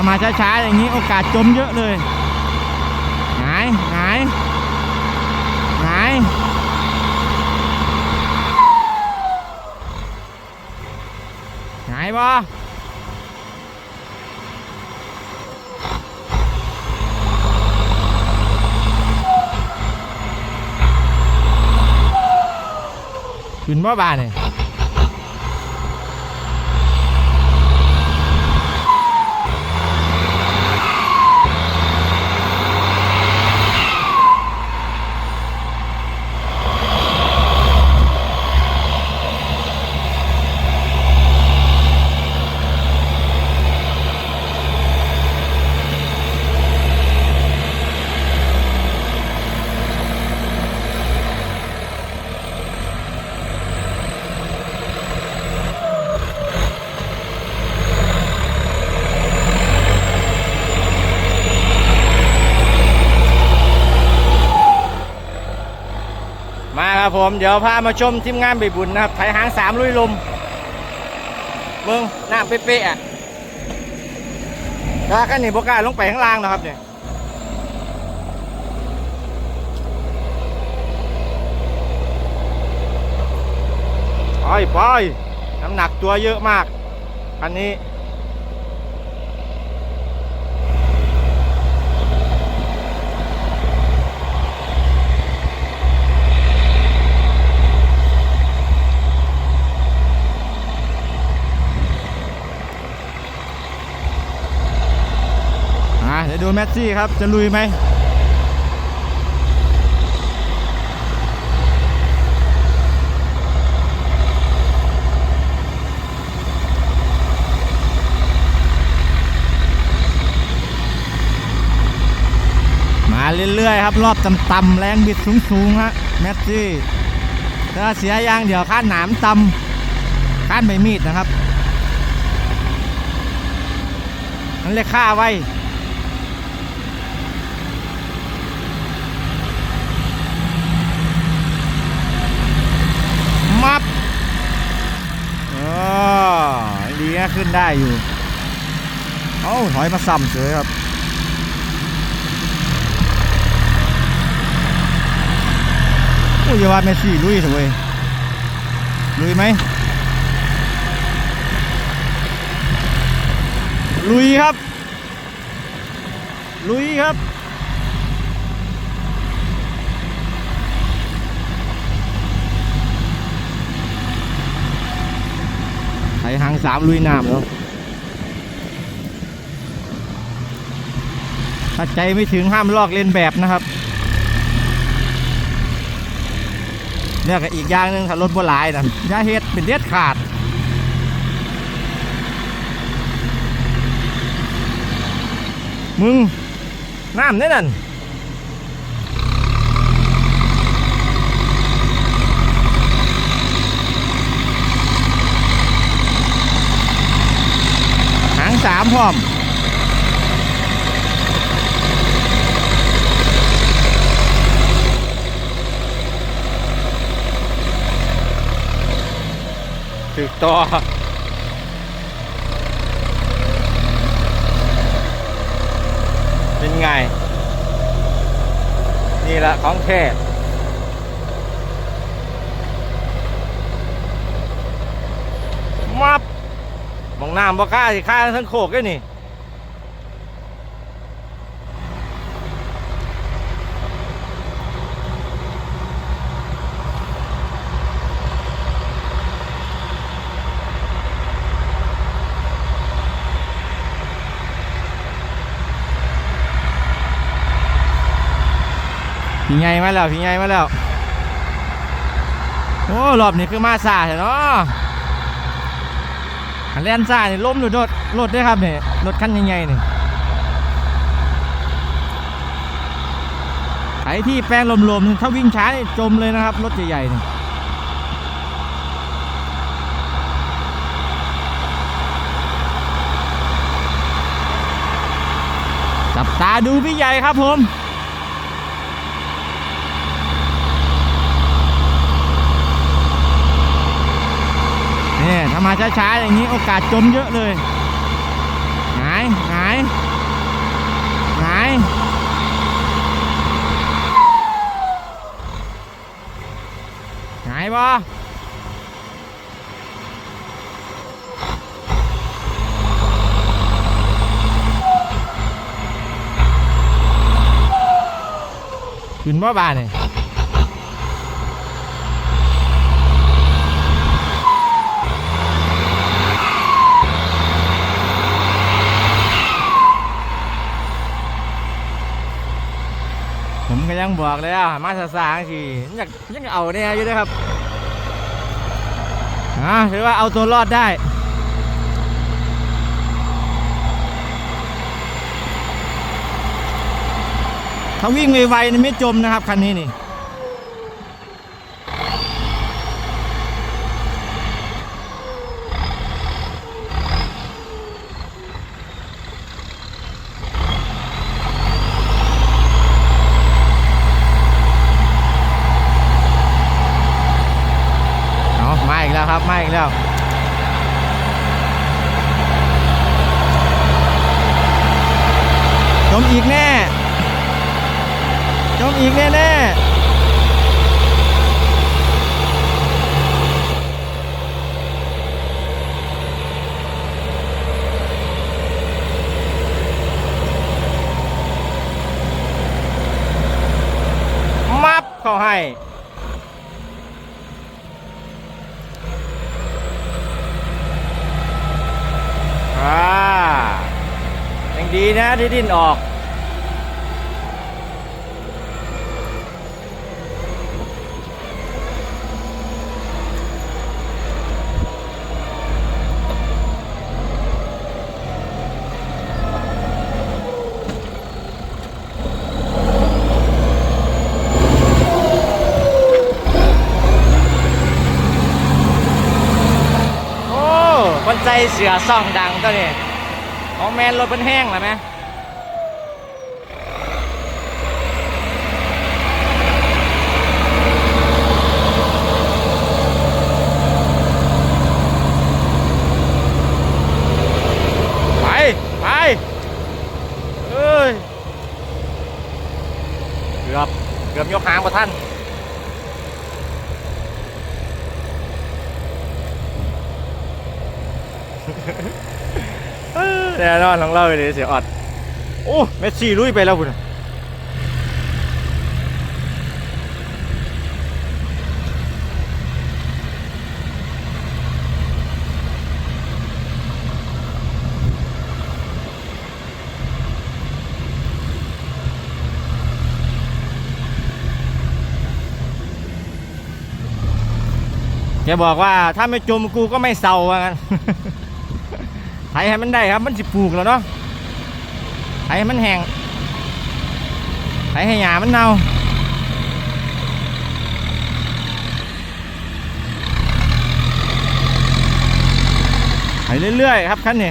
ามาช้าๆอย่างนี้โอกาสจมเยอะเลยหงายหงายหงายหงายบ่ขึ้นบ่บานเนี่ย ครับผมเดี๋ยวพามาชมทีมงานใบบุญนะครับไถหางสามลุยลมเบิ้งหน้าเป๊ะๆอะแล้วกันนี่บกล้าลงไปข้างล่างนะครับเนี่ยไปไปน้ำหนักตัวเยอะมากคันนี้ อะเดี๋ยวดู แมสซี่ครับ จะลุยไหมมาเรื่อยๆครับ รอบต่ำๆแรงบิดสูงๆฮะแมสซี่ถ้าเสียยางเดี๋ยวข้านหนามต่ำข้านใบมีดนะครับนั่นเลยฆ่าไว้ มับอ๋อ ดีนะขึ้นได้อยู่ เอ้าถอยมาซ้ำเฉยครับโอ้ยว่าว่าเมสซี่ลุยเถอะเว้ยลุยไหมลุยครับ ลุยครับ ไถหางสามลุยน้ำแล้วถ้าใจไม่ถึงห้ามลอกเลียนแบบนะครับ เนี่ยก็อีกอย่างหนึ่งถ้ารถบัวลายนะยาเฮ็ดเป็นเด็ดขาดมึงน้ำเนี่นั่น สามพร้อมถึกต่อเป็นไง นี่แหละของแท้มับ มองน้ำบ่ค่าสิค่าทั้งโคกเลยนี่พี่ไงมาแล้วพี่ไงมาแล้ว โอ้รอบนี้คือมาซาเนาะอัน แลนซ่านี่ล้มหรือรถรถด้วยครับเนี่ยรถคันใหญ่ๆนี่ไถที่แปลงลมๆถ้าวิ่งช้านี่จมเลยนะครับ รถใหญ่ๆนี่จับตาดูพี่ใหญ่ครับผม มาช้าๆอย่างนี้โอกาสจมเยอะเลยหายหายหายหายบ่ขึ้นบ่บ้านนี่ ผมก็ยังบอกเลยอะมาสาๆสิยังยังเอาเนี่ยอยู่เด้วยครับอ่าถือว่าเอาตัวรอดได้ถ้าวิ่งไวๆไม่จมนะครับคันนี้นี่ เอา มาอีกแล้วครับมาอีกแล้วจมอีกแน่จมอีกแน่ๆมับเขาให้ อ่ายังดี นะที่ดิ้นออก โอ้คนใจเสือซ่องดังตัวนี้ ของแมนรถเป็นแห้งแล้วไหมไปไปเอ้ยเกือบเกือบยกหางกว่าท่าน แน่นอนของเราเลยเสียออดโอ้เมสซี่ลุยไปแล้วคุณน่ะแกบอกว่าถ้าไม่จมกูก็ไม่เศร้าว่างั้น ไถให้มันได้ครับมันสิปลูกแล้วเนาะไถให้มันแห้งไถให้หญ้ามันเน่าไปเรื่อยๆครับคันนี้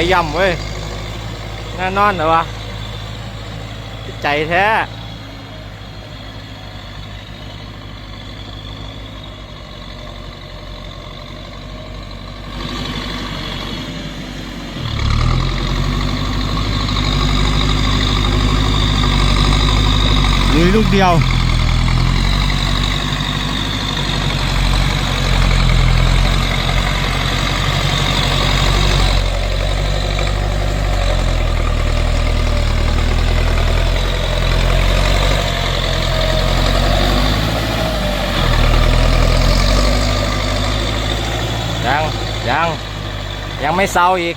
ยย่ำเว้ยแน่นอนเหรอวะใจแท้ลุยลูกเดียว ยัง ยัง ยัง ไม่เศร้าอีก